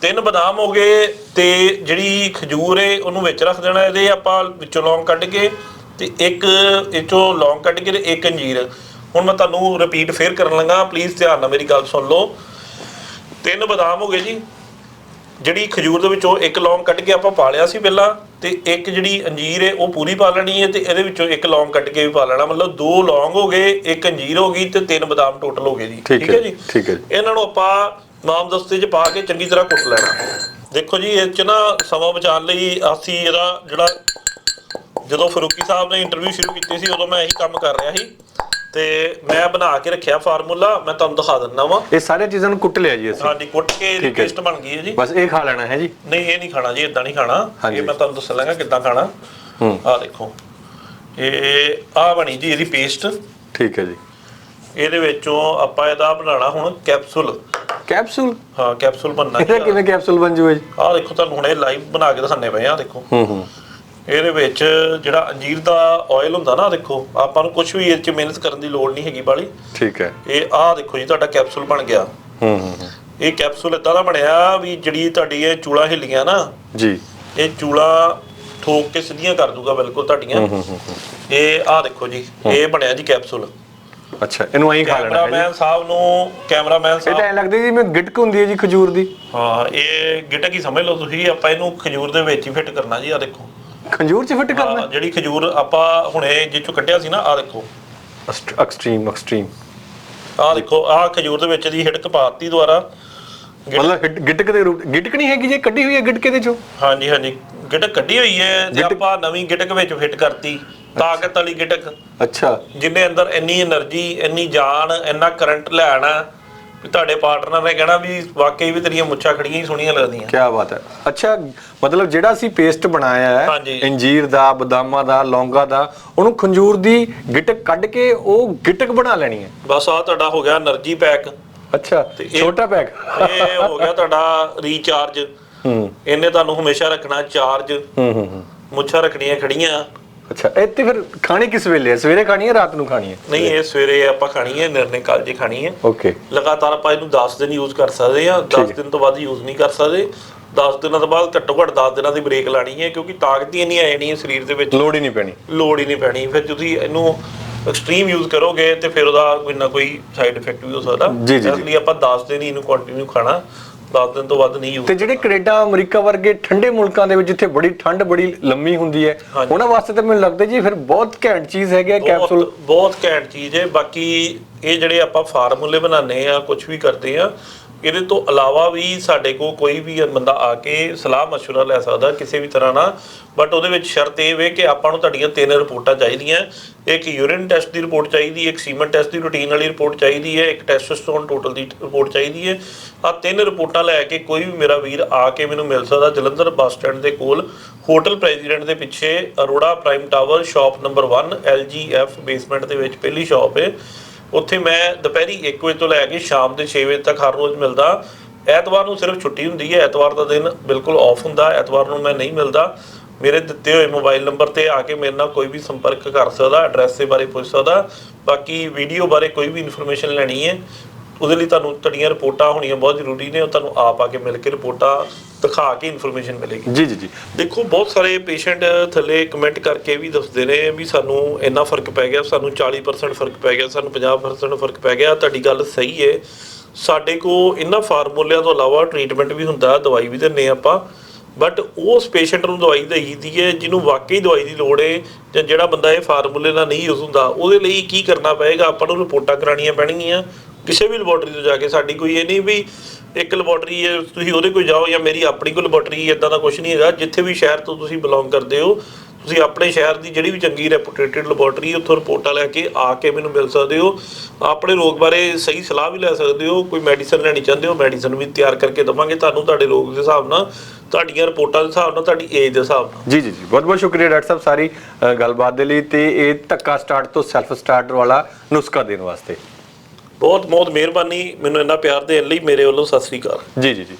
ਤਿੰਨ ਬਦਾਮ ਹੋ ਗਏ ਤੇ ਜਿਹੜੀ ਖਜੂਰ ਏ ਉਹਨੂੰ ਵਿੱਚ ਰੱਖ ਦੇਣਾ ਇਹਦੇ ਆਪਾਂ ਵਿੱਚੋਂ ਲੌਂਗ ਕੱਢ ਕੇ ਤੇ ਇੱਕ ਇਚੋਂ ਲੌਂਗ ਕੱਢ ਕੇ ਤੇ ਇੱਕ ਅੰਜੀਰ। ਹੁਣ ਮੈਂ ਤੁਹਾਨੂੰ ਰਿਪੀਟ ਫੇਰ ਕਰਨ ਲੱਗਾ ਪਲੀਜ਼ ਧਿਆਨ ਨਾਲ ਮੇਰੀ ਗੱਲ ਸੁਣ ਲਓ। ਤਿੰਨ ਬਦਾਮ ਹੋ ਗਏ ਜੀ। ਜਿਹੜੀ ਖਜੂਰ ਦੇ ਵਿੱਚੋਂ ਇੱਕ ਲੌਂਗ ਕੱਢ ਕੇ ਆਪਾਂ ਪਾ ਲਿਆ ਸੀ ਪਹਿਲਾਂ ਤੇ ਇੱਕ ਜਿਹੜੀ ਅੰਜੀਰ ਹੈ ਉਹ ਪੂਰੀ ਪਾ ਲੈਣੀ ਹੈ ਤੇ ਇਹਦੇ ਵਿੱਚੋਂ ਇੱਕ ਲੌਂਗ ਕੱਢ ਕੇ ਵੀ ਪਾ ਲੈਣਾ। ਮਤਲਬ ਦੋ ਲੌਂਗ ਹੋ ਗਏ ਇੱਕ ਅੰਜੀਰ ਹੋ ਗਈ ਤੇ ਤਿੰਨ ਬਦਾਮ ਟੋਟਲ ਹੋ ਗਏ ਜੀ। ਠੀਕ ਹੈ, ਠੀਕ ਹੈ ਜੀ। ਇਹਨਾਂ ਨੂੰ ਆਪਾਂ ਨਾਮਦਸਤੇ 'ਚ ਪਾ ਕੇ ਚੰਗੀ ਤਰ੍ਹਾਂ ਕੁੱਟ ਲੈਣਾ। ਦੇਖੋ ਜੀ ਇਹ 'ਚ ਨਾ ਸਮਾਂ ਬਚਾਉਣ ਲਈ ਅਸੀਂ ਇਹਦਾ ਜਿਹੜਾ ਜਦੋਂ ਫਰੂਕੀ ਸਾਹਿਬ ਨੇ ਇੰਟਰਵਿਊ ਸ਼ੁਰੂ ਕੀਤੀ ਸੀ ਉਦੋਂ ਮੈਂ ਇਹੀ ਕੰਮ ਕਰ ਰਿਹਾ ਸੀ। ਤੇ ਮੈਂ ਬਣਾ ਕੇ ਰੱਖਿਆ ਫਾਰਮੂਲਾ ਮੈਂ ਤੁਹਾਨੂੰ ਦਿਖਾ ਦਿੰਦਾ ਵਾਂ। ਇਹ ਸਾਰੀਆਂ ਚੀਜ਼ਾਂ ਨੂੰ ਕੁੱਟ ਲਿਆ ਜੀ ਅਸੀਂ। ਸਾਡੀ ਕੁੱਟ ਕੇ ਇਹਦੀ ਠੀਕ ਹੈ। ਪੇਸਟ ਬਣ ਗਈ ਹੈ ਜੀ। ਬਸ ਇਹ ਖਾ ਲੈਣਾ ਹੈ ਜੀ। ਨਹੀਂ ਇਹ ਨਹੀਂ ਖਾਣਾ ਜੀ ਇਦਾਂ ਨਹੀਂ ਖਾਣਾ। ਹਾਂਜੀ। ਇਹ ਮੈਂ ਤੁਹਾਨੂੰ ਦੱਸ ਲਾਂਗਾ ਕਿੱਦਾਂ ਖਾਣਾ। ਹੂੰ। ਆਹ ਦੇਖੋ। ਇਹ ਆ ਬਣੀ ਜੀ ਇਹਦੀ ਪੇਸਟ ਠੀਕ ਹੈ ਜੀ। ਇਹਦੇ ਵਿੱਚੋਂ ਆਪਾਂ ਇਹਦਾ ਬਣਾਉਣਾ ਹੁਣ ਕੈਪਸੂਲ ਕੈਪਸੂਲ? ਹਾਂ ਕੈਪਸੂਲ ਬਣਨਾ ਇਹਦਾ ਕਿਵੇਂ ਕੈਪਸੂਲ ਬਣ ਜੂਗਾ ਜੀ? ਆਹ ਦੇਖੋ ਤੁਹਾਨੂੰ ਹੁਣੇ ਲਾਈਵ ਬਣਾ ਕੇ ਦਿਖਾਣੇ ਪਏ ਆ ਦੇਖੋ। ਹੂੰ ਹੂੰ। ਇਹਦੇ ਵਿੱਚ ਜਿਹੜਾ ਅੰਜੀਰ ਦਾ ਆਇਲ ਹੁੰਦਾ ਨਾ ਦੇਖੋ ਆਪਾਂ ਨੂੰ ਕੁਝ ਵੀ ਇਹ ਚ ਮਿਹਨਤ ਕਰਨ ਦੀ ਲੋੜ ਨਹੀਂ ਹੈਗੀ ਬਾਲੀ। ਠੀਕ ਹੈ। ਇਹ ਆਹ ਦੇਖੋ ਜੀ ਤੁਹਾਡਾ ਕੈਪਸੂਲ ਬਣ ਗਿਆ। ਹੂੰ ਹੂੰ ਹੂੰ। ਇਹ ਕੈਪਸੂਲ ਇਦਾਂ ਦਾ ਬਣਿਆ ਵੀ ਜਿਹੜੀ ਤੁਹਾਡੀ ਇਹ ਚੂਲਾ ਹਿੱਲੀਆਂ ਨਾ ਜੀ। ਇਹ ਚੂਲਾ ਠੋਕ ਕੇ ਸਿੱਧੀਆਂ ਕਰ ਦੂਗਾ ਬਿਲਕੁਲ ਤੁਹਾਡੀਆਂ। ਹੂੰ ਹੂੰ ਹੂੰ ਇਹ ਆਹ ਦੇਖੋ ਜੀ ਇਹ ਬਣਿਆ ਜੀ ਕੈਪਸੂਲ ਅੱਛਾ ਇਹਨੂੰ ਐਂ ਖਾ ਲੈਣਾ ਹੈ ਜੀ। ਕੈਮਰਾਮੈਨ ਸਾਹਿਬ ਨੂੰ ਕੈਮਰਾਮੈਨ ਇਹ ਸਾਹਿਬ ਤਾਂ ਐਂ ਲੱਗਦਾ ਜੀ ਮੈਂ ਗਿਟਕ ਹੁੰਦੀ ਹੈ ਜੀ ਖਜੂਰ ਦੀ। ਹਾਂ ਇਹ ਗਿਟਕ ਹੀ ਸਮਝ ਲਓ ਤੁਸੀਂ ਆਪਾਂ ਇਹਨੂੰ ਖਜੂਰ ਦੇ ਵਿੱਚ ਹੀ ਫਿੱਟ ਕਰਨਾ ਜੀ ਆ ਦੇਖੋ। ਖੰਜੂਰ ਚ ਫਿੱਟ ਕਰਨਾ। ਜਿਹੜੀ ਖਜੂਰ ਆਪਾਂ ਹੁਣੇ ਜਿਹ ਚੋਂ ਕੱਢਿਆ ਸੀ ਨਾ ਆ ਦੇਖੋ। ਐਕਸਟ੍ਰੀਮ ਐਕਸਟ੍ਰੀਮ ਆ ਦੇਖੋ ਆ ਖਜੂਰ ਦੇ ਵਿੱਚ ਦੀ ਹਿੜਕ ਪਾਤੀ ਦੁਆਰਾ। ਮਤਲਬ ਗਿਟਕ ਦੇ ਰੂਪ ਗਿਟਕ ਨਹੀਂ ਹੈਗੀ ਜੇ ਕੱਢੀ ਹੋਈ ਹੈ ਗਿਟਕੇ ਦੇ ਚੋਂ? ਹਾਂਜੀ ਹਾਂਜੀ। ਗਿਟਕ ਕੱਢੀ ਹੋਈ ਹੈ ਤੇ ਆਪਾਂ ਨਵੀਂ ਗਿਟਕ ਵਿੱਚ ਫਿੱਟ ਕਰਤੀ ਤਾਕਤ ਵਾਲੀ ਗਿਟਕ। ਅੱਛਾ। ਜਿਹਦੇ ਅੰਦਰ ਇੰਨੀ એનર્ਜੀ ਇੰਨੀ ਜਾਨ ਇੰਨਾ ਕਰੰਟ ਲੈਣਾ ਵੀ ਤੁਹਾਡੇ ਪਾਰਟਨਰ ਨੇ ਕਹਿਣਾ ਵੀ ਵਾਕਈ ਵੀ ਤੇਰੀਆਂ ਮੁੱਛਾਂ ਖੜੀਆਂ ਹੀ ਸੋਹਣੀਆਂ ਲੱਗਦੀਆਂ। ਕੀ ਬਾਤ ਹੈ। ਅੱਛਾ ਮਤਲਬ ਜਿਹੜਾ ਅਸੀਂ ਪੇਸਟ ਬਣਾਇਆ ਹੈ ਹਾਂਜੀ। ਦਾ ਬਦਾਮਾਂ ਦਾ ਲੌਂਗਾ ਦਾ ਉਹਨੂੰ ਖੰਜੂਰ ਦੀ ਗਿਟਕ ਕੱਢ ਕੇ ਉਹ ਗਿਟਕ ਬਣਾ ਲੈਣੀ ਹੈ। ਬਸ ਆ ਤੁਹਾਡਾ ਹੋ ਗਿਆ એનર્ਜੀ ਪੈਕ ਅੱਛਾ ਛੋਟਾ ਪੈਕ ਇਹ ਹੋ ਗਿਆ ਤੁਹਾਡਾ ਰੀਚਾਰਜ ਹੂੰ। ਇਹਨੇ ਤੁਹਾਨੂੰ ਹਮੇਸ਼ਾ ਰੱਖਣਾ ਚਾਰਜ ਹੂੰ ਹੂੰ, ਹੂੰ। ਮੁੱਛਾਂ ਰੱਖਣੀਆਂ ਖੜੀਆਂ। ਅੱਛਾ ਇਹ ਤੇ ਫਿਰ ਖਾਣੀ ਕਿਸ ਵੇਲੇ ਹੈ? ਸਵੇਰੇ ਖਾਣੀ ਹੈ ਰਾਤ ਨੂੰ ਖਾਣੀ ਹੈ? ਨਹੀਂ ਇਹ ਸਵੇਰੇ ਆਪਾਂ ਖਾਣੀ ਹੈ ਨਿਰਣੇ ਕਾਲਜੇ ਖਾਣੀ ਹੈ। ਓਕੇ ਲਗਾਤਾਰ ਆਪਾਂ ਇਹਨੂੰ 10 ਦਿਨ ਯੂਜ਼ ਕਰ ਸਕਦੇ ਆ 10 ਦਿਨ ਤੋਂ ਵੱਧ ਯੂਜ਼ ਨਹੀਂ ਕਰ ਸਕਦੇ। 10 ਦਿਨਾਂ ਤੋਂ ਬਾਅਦ ਘੱਟੋ ਘੱਟ 10 ਦਿਨਾਂ ਦੀ ਬ੍ਰੇਕ ਲਾਣੀ ਹੈ ਕਿਉਂਕਿ ਤਾਕਤ ਹੀ ਇੰਨੀ ਆ ਜਾਣੀ ਹੈ ਸਰੀਰ ਦੇ ਵਿੱਚ। ਲੋੜ ਹੀ ਨਹੀਂ ਪੈਣੀ। ਲੋੜ ਹੀ ਨਹੀਂ ਪੈਣੀ। ਫਿਰ ਤੁਸੀਂ ਇਹਨੂੰ ਐਕਸਟ੍ਰੀਮ ਯੂਜ਼ ਕਰੋਗੇ ਤੇ ਫਿਰ ਉਹਦਾ ਕੋਈ ਨਾ ਕੋਈ ਸਾਈਡ ਇਫੈਕਟ ਵੀ ਹੋ ਸਕਦਾ। ਜੀ, ਜੀ, ਇਸ ਲਈ ਆਪਾਂ 10 ਦਿਨ ਹੀ ਇਹਨੂੰ ਕੰਟੀਨਿਊ ਖਾਣਾ। 10 ਦਿਨ ਤੋਂ ਵੱਧ ਨਹੀਂ ਯੂਜ਼ ਤੇ ਜਿਹੜੇ ਕੈਨੇਡਾ ਅਮਰੀਕਾ ਵਰਗੇ ਠੰਡੇ ਮੁਲਕਾਂ ਦੇ ਵਿੱਚ ਜਿੱਥੇ ਬੜੀ ਠੰਡ ਬੜੀ ਲੰਮੀ ਹੁੰਦੀ ਹੈ। ਉਹਨਾਂ ਵਾਸਤੇ ਤਾਂ ਮੈਨੂੰ ਲੱਗਦਾ ਜੀ ਫਿਰ ਬਹੁਤ ਘੈਂਟ ਚੀਜ਼ ਹੈਗਾ ਕੈਪਸੂਲ ਬਹੁਤ ਬਹੁਤ ਘੈਂਟ ਚੀਜ਼ ਹੈ। ਬਾਕੀ ਇਹ ਜਿਹੜੇ ਆਪਾਂ ਫਾਰਮੂਲੇ ਬਣਾਉਂਦੇ ਆ ਕੁਝ ਵੀ ਕਰਦੇ ਆ ਇਹਦੇ ਤੋਂ ਇਲਾਵਾ ਵੀ ਸਾਡੇ ਕੋਲ ਕੋਈ ਵੀ ਬੰਦਾ ਆ ਕੇ ਸਲਾਹ مشورہ ਲੈ ਸਕਦਾ ਕਿਸੇ ਵੀ ਤਰ੍ਹਾਂ ਨਾਲ ਬਟ ਉਹਦੇ ਵਿੱਚ ਸ਼ਰਤ ਇਹ ਵੇ ਕਿ ਆਪਾਂ ਨੂੰ ਤੁਹਾਡੀਆਂ ਤਿੰਨ ਰਿਪੋਰਟਾਂ ਚਾਹੀਦੀਆਂ ਇੱਕ ਯੂਰਿਨ ਟੈਸਟ ਦੀ ਰਿਪੋਰਟ ਚਾਹੀਦੀ ਹੈ ਇੱਕ ਸੀਮਨ ਟੈਸਟ ਦੀ ਰੂਟੀਨ ਵਾਲੀ ਰਿਪੋਰਟ ਚਾਹੀਦੀ ਹੈ ਇੱਕ ਟੈਸਟੋਸਟੇਰੋਨ ਟੋਟਲ ਦੀ ਰਿਪੋਰਟ ਚਾਹੀਦੀ ਹੈ ਆ ਤਿੰਨ ਰਿਪੋਰਟਾਂ ਲੈ ਕੇ ਕੋਈ ਵੀ ਮੇਰਾ ਵੀਰ ਆ ਕੇ ਮੈਨੂੰ ਮਿਲ ਸਕਦਾ ਜਲੰਧਰ ਬੱਸ ਸਟੈਂਡ ਦੇ ਕੋਲ ਹੋਟਲ ਪ੍ਰੈਜ਼ੀਡੈਂਟ ਦੇ ਪਿੱਛੇ Arora prime tower shop number 1 LGF basement ਦੇ ਵਿੱਚ ਪਹਿਲੀ ਸ਼ਾਪ ਹੈ ਉੱਥੇ ਮੈਂ ਦੁਪਹਿਰੀ 1 ਵਜੇ ਤੋਂ ਲੈ ਕੇ ਸ਼ਾਮ ਦੇ 6 ਵਜੇ ਤੱਕ ਹਰ ਰੋਜ਼ ਮਿਲਦਾ। ਐਤਵਾਰ ਨੂੰ ਸਿਰਫ ਛੁੱਟੀ ਹੁੰਦੀ ਹੈ। ਐਤਵਾਰ ਦਾ ਦਿਨ ਬਿਲਕੁਲ ਆਫ ਹੁੰਦਾ। ਐਤਵਾਰ ਨੂੰ ਮੈਂ ਨਹੀਂ ਮਿਲਦਾ। ਮੇਰੇ ਦਿੱਤੇ ਹੋਏ ਮੋਬਾਈਲ ਨੰਬਰ ਤੇ ਆ ਕੇ ਮੇਰੇ ਨਾਲ ਕੋਈ ਵੀ ਸੰਪਰਕ ਕਰ ਸਕਦਾ ਐਡਰੈਸ ਦੇ ਬਾਰੇ ਪੁੱਛ ਸਕਦਾ। ਬਾਕੀ ਵੀਡੀਓ ਬਾਰੇ ਕੋਈ ਵੀ ਇਨਫੋਰਮੇਸ਼ਨ ਲੈਣੀ ਹੈ। ਉਹਦੇ ਲਈ ਤੁਹਾਨੂੰ ਤੁਹਾਡੀਆਂ ਰਿਪੋਰਟਾਂ ਹੋਣੀਆਂ ਬਹੁਤ ਜ਼ਰੂਰੀ ਨੇ ਉਹ ਤੁਹਾਨੂੰ ਆਪ ਆ ਕੇ ਮਿਲ ਕੇ ਰਿਪੋਰਟਾਂ ਦਿਖਾ ਕੇ ਇਨਫੋਰਮੇਸ਼ਨ ਮਿਲੇਗੀ। ਜੀ ਜੀ ਜੀ। ਦੇਖੋ ਬਹੁਤ ਸਾਰੇ ਪੇਸ਼ੈਂਟ ਥੱਲੇ ਕਮੈਂਟ ਕਰਕੇ ਵੀ ਦੱਸਦੇ ਨੇ ਵੀ ਸਾਨੂੰ ਇੰਨਾ ਫ਼ਰਕ ਪੈ ਗਿਆ ਸਾਨੂੰ 40% ਫ਼ਰਕ ਪੈ ਗਿਆ ਸਾਨੂੰ 50% ਫ਼ਰਕ ਪੈ ਗਿਆ ਤੁਹਾਡੀ ਗੱਲ ਸਹੀ ਹੈ ਸਾਡੇ ਕੋ ਇਹਨਾਂ ਫਾਰਮੂਲਿਆਂ ਤੋਂ ਇਲਾਵਾ ਟ੍ਰੀਟਮੈਂਟ ਵੀ ਹੁੰਦਾ ਦਵਾਈ ਵੀ ਦਿੰਨੇ ਆਪਾਂ ਬਟ ਉਸ ਪੇਸ਼ੈਂਟ ਨੂੰ ਦਵਾਈ ਦੇਈਦੀ ਹੈ ਜਿਹਨੂੰ ਵਾਕਈ ਦਵਾਈ ਦੀ ਲੋੜ ਹੈ ਜਾਂ ਜਿਹੜਾ ਬੰਦਾ ਇਹ ਫਾਰਮੂਲੇ ਨਾਲ ਨਹੀਂ ਯੂਜ਼ ਹੁੰਦਾ ਉਹਦੇ ਲਈ ਕੀ ਕਰਨਾ ਪਏਗਾ? ਆਪਾਂ ਨੂੰ ਰਿਪੋਰਟਾਂ ਕਰਾਉਣੀਆਂ ਪੈਣਗੀਆਂ। ਕਿਸੇ ਵੀ ਲੈਬੋਰਟਰੀ ਤੋਂ ਜਾ ਕੇ ਸਾਡੀ ਕੋਈ ਇਹ ਨਹੀਂ ਵੀ ਇੱਕ ਲੈਬੋਰਟਰੀ ਹੈ, ਤੁਸੀਂ ਉਹਦੇ ਕੋਲ ਜਾਓ ਜਾਂ ਮੇਰੀ ਆਪਣੀ ਕੋਈ ਲੈਬੋਰਟਰੀ ਇਦਾਂ ਦਾ ਕੁਝ ਨਹੀਂ ਹੈਗਾ। ਜਿੱਥੇ ਵੀ ਸ਼ਹਿਰ ਤੋਂ ਤੁਸੀਂ ਬਿਲੋਂਗ ਕਰਦੇ ਹੋ, ਤੁਸੀਂ ਆਪਣੇ ਸ਼ਹਿਰ ਦੀ ਜਿਹੜੀ ਵੀ ਚੰਗੀ ਰੈਪੂਟੇਟਡ ਲੈਬੋਰਟਰੀ ਉੱਥੋਂ ਰਿਪੋਰਟਾਂ ਲੈ ਕੇ ਆ ਕੇ ਮੈਨੂੰ ਮਿਲ ਸਕਦੇ ਹੋ। ਆਪਣੇ ਰੋਗ ਬਾਰੇ ਸਹੀ ਸਲਾਹ ਵੀ ਲੈ ਸਕਦੇ ਹੋ, ਕੋਈ ਮੈਡੀਸਨ ਲੈਣੀ ਚਾਹੁੰਦੇ ਹੋ ਮੈਡੀਸਨ ਵੀ ਤਿਆਰ ਕਰਕੇ ਦਵਾਂਗੇ। ਤੁਹਾਨੂੰ ਤੁਹਾਡੇ ਰੋਗ ਦੇ ਹਿਸਾਬ ਨਾਲ, ਤੁਹਾਡੀਆਂ ਰਿਪੋਰਟਾਂ ਦੇ ਹਿਸਾਬ ਨਾਲ, ਤੁਹਾਡੀ ਏਜ ਦੇ ਹਿਸਾਬ ਨਾਲ। ਜੀ ਜੀ ਜੀ। ਬਹੁਤ ਬਹੁਤ ਸ਼ੁਕਰੀਆ ਡਾਕਟਰ ਸਾਹਿਬ ਸਾਰੀ ਗੱਲਬਾਤ ਦੇ ਲਈ ਤੇ ਇਹ ਧੱਕਾ ਸਟਾਰਟ ਤੋਂ ਸੈਲਫ ਸਟਾਰਟਰ ਵਾਲਾ ਨੁਸਖਾ ਦੇਣ ਵਾਸਤੇ। ਬਹੁਤ ਬਹੁਤ ਮਿਹਰਬਾਨੀ, ਮੈਨੂੰ ਇੰਨਾ ਪਿਆਰ ਦੇਣ ਲਈ ਮੇਰੇ ਵੱਲੋਂ ਸਤਿ ਸ੍ਰੀ ਅਕਾਲ। ਜੀ ਜੀ ਜੀ।